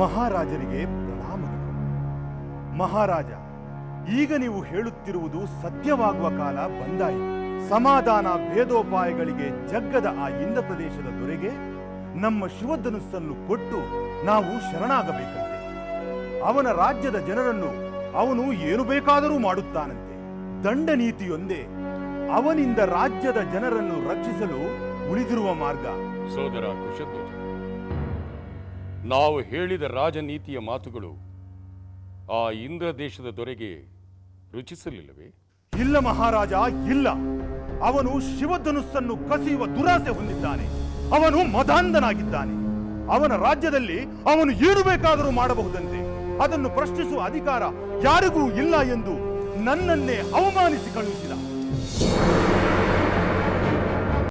ಮಹಾರಾಜರಿಗೆ ಪ್ರಣಾಮಗಳು. ಮಹಾರಾಜ, ಈಗ ನೀವು ಹೇಳುತ್ತಿರುವುದು ಸತ್ಯವಾಗುವ ಕಾಲ ಬಂದಾಯಿತು. ಸಮಾಧಾನ ಭೇದೋಪಾಯಗಳಿಗೆ ಜಗ್ಗದ ಆ ಇಂದ ಪ್ರದೇಶದ ದೊರೆಗೆ ನಮ್ಮ ಶಿವಧನುಸ್ಸನ್ನು ಕೊಟ್ಟು ನಾವು ಶರಣಾಗಬೇಕಂತೆ. ಅವನ ರಾಜ್ಯದ ಜನರನ್ನು ಅವನು ಏನು ಬೇಕಾದರೂ ಮಾಡುತ್ತಾನಂತೆ. ದಂಡ ನೀತಿಯೊಂದೇ ಅವನಿಂದ ರಾಜ್ಯದ ಜನರನ್ನು ರಕ್ಷಿಸಲು ಉಳಿದಿರುವ ಮಾರ್ಗ. ಸೋದರ ಕುಶಧ್ವಜ ನಾವು ಹೇಳಿದ ರಾಜನೀತಿಯ ಮಾತುಗಳು ಆ ಇಂದ್ರ ದೇಶದ ದೊರೆಗೆ ರುಚಿಸಲಿಲ್ಲವೇ? ಇಲ್ಲ ಮಹಾರಾಜ, ಇಲ್ಲ. ಅವನು ಶಿವಧನುಸ್ಸನ್ನು ಕಸಿಯುವ ದುರಾಸೆ ಹೊಂದಿದ್ದಾನೆ. ಅವನು ಮದಾಂಧನಾಗಿದ್ದಾನೆ ಅವನ ರಾಜ್ಯದಲ್ಲಿ ಅವನು ಏನು ಬೇಕಾದರೂ ಮಾಡಬಹುದಂತೆ. ಅದನ್ನು ಪ್ರಶ್ನಿಸುವ ಅಧಿಕಾರ ಯಾರಿಗೂ ಇಲ್ಲ ಎಂದು ನನ್ನನ್ನೇ ಅವಮಾನಿಸಿ ಕಳುಹಿಸಿದ.